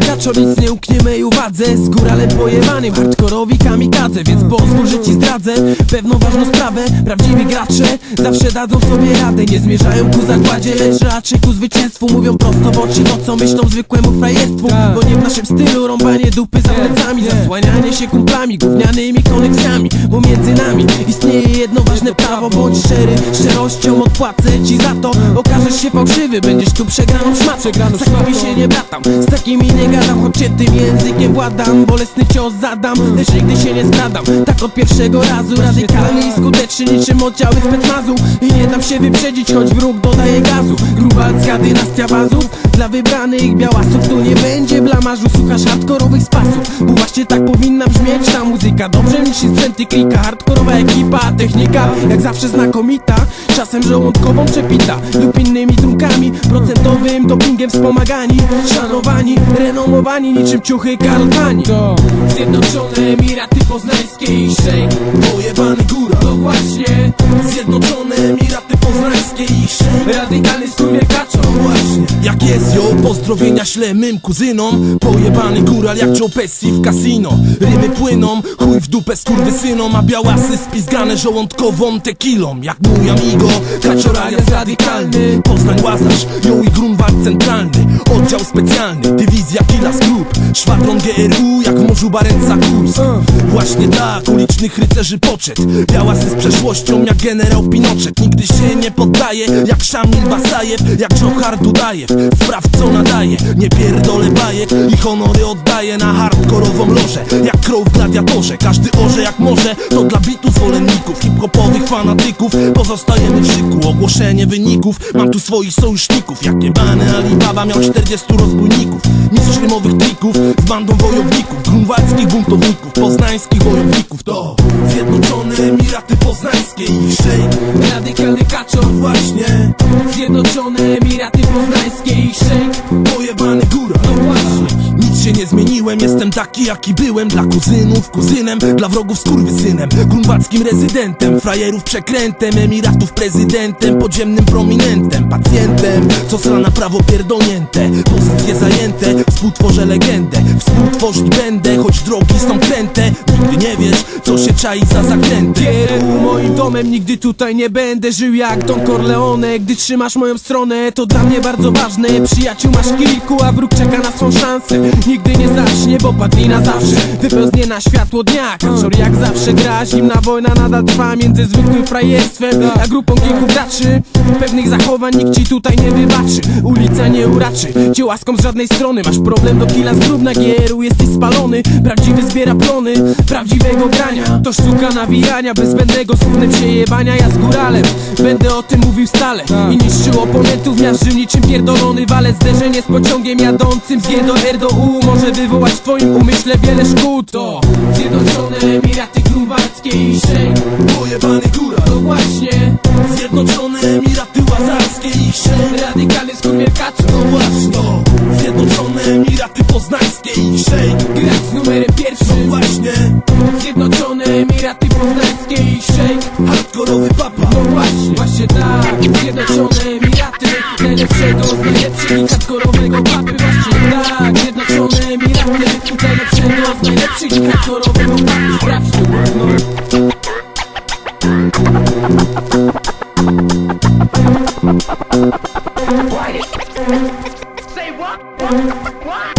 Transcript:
kaczo nic nie uknie mej uwadze. Z góralem pojebanym, hardkorowi kamikadze Więc pozwól, że ci zdradzę pewną ważną sprawę. Prawdziwi gracze zawsze dadzą sobie radę Nie zmierzają ku zagładzie, lecz raczej ku zwycięstwu. Mówią prosto w oczy to co myślą zwykłemu frajerstwu Bo nie w naszym stylu rąbanie dupy za plecami Zasłanianie się kumplami, gównianymi koneksjami Bo między nami istnieje ważne prawo Bądź szczery, szczerością odpłacę ci za to. Okażesz się fałszywy, będziesz tu przegraną szmatą Z takimi się nie bratam, z takimi nie gadam Choć cię tym językiem władam, bolesny cios zadam Lecz nigdy się nie skradam, tak od pierwszego razu Radykalny i skuteczny niczym oddziały specmazu I nie dam się wyprzedzić, choć wróg dodaje gazu. Grubacka dynastia wazów. Dla wybranych białasów tu nie będzie blamażu Słuchasz hardkorowych spasów. Bo właśnie tak powinna brzmieć ta muzyka. Dobrze mi się sprzęty klika. Hardkorowa ekipa, technika jak zawsze znakomita Czasem żołądkową przepita. Lub innymi trunkami Procentowym dopingiem wspomagani. Szanowani, renomowani niczym ciuchy Karlkani Zjednoczone Emiraty Poznańskie i szejk. Pojebany góra To właśnie pozdrowienia ślę mym kuzynom. Pojebany góral jak Joe Pesci w kasino Rymy płyną, chuj w dupę skurwysynom A białasy spizgane żołądkową tequilą Jak mój amigo, kaczora jest radykalny Poznań Łazarz, yo Oddział specjalny, dywizja Kilas Group Szwadron GRU jak morzu Barenca kurs Właśnie tak, ulicznych rycerzy poczet. Białasy z przeszłością jak generał Pinochet Nigdy się nie poddaje, jak Szamil Basajew Jak Johar Dudajew, spraw co nadaje Nie pierdolę bajek. I honory oddaję Na hardkorową lożę, jak crow gladiatorze Każdy orze jak może, to dla bitu zwolenników Hip-hopowych fanatyków, pozostajemy w szyku Ogłoszenie wyników, mam tu swoich sojuszników Jak jebany Alibaba miał 40 rozbójników. Mistrz rymowych trików, z bandą wojowników Grunwaldzkich buntowników, poznańskich wojowników. To Zjednoczone Emiraty Poznańskie i szejk Radykalny kaczo Właśnie, Zjednoczone Emiraty Poznańskie i szejk pojebany góra. No właśnie Się nie zmieniłem, jestem taki jaki byłem. Dla kuzynów, kuzynem, dla wrogów skurwysynem. Grunwaldzkim rezydentem, frajerów przekrętem Emiratów prezydentem, podziemnym prominentem Pacjentem, co sra na prawo pierdolnięte Pozycje zajęte, współtworzę legendę. Współtworzyć będę, choć drogi są kręte. Nigdy nie wiesz, co się czai za zakręty. GRU moim domem nigdy tutaj nie będę żył jak Don Corleone. Gdy trzymasz moją stronę to dla mnie bardzo ważne. Przyjaciół masz kilku, a wróg czeka na swą szansę Nigdy nie zacznie, bo padli na zawsze. Wypełznie na światło dnia Kaczor jak zawsze gra, zimna wojna nadal trwa Między zwykłym frajerstwem a grupą kilku graczy. Pewnych zachowań nikt ci tutaj nie wybaczy. Ulica nie uraczy cię łaską z żadnej strony. Masz problem do killa z grób na GRU jesteś spalony. Prawdziwy zbiera plony prawdziwego grania. To sztuka nawijania, bez zbędnego słownym przejebania. Ja z góralem będę o tym mówił stale. I niszczył oponentów, miażdżył niczym pierdolony walec. Zderzenie z pociągiem jadącym z G do R do U Może wywołać w twoim umyśle wiele szkód. To Zjednoczone Emiraty Grunwaldzkie i szejk Pojebany góra To właśnie Zjednoczone Emiraty Łazarskie i szejk radykalny skurwielkacz No właśnie to. Zjednoczone Emiraty Poznańskie i szejk Grać z numerem pierwszym. Właśnie. Zjednoczone Emiraty Poznańskie i szejk Hardkorowy papa. No właśnie, właśnie tak. Zjednoczone Emiraty. Najlepszego z najlepszych i hardcore Say what? What? what?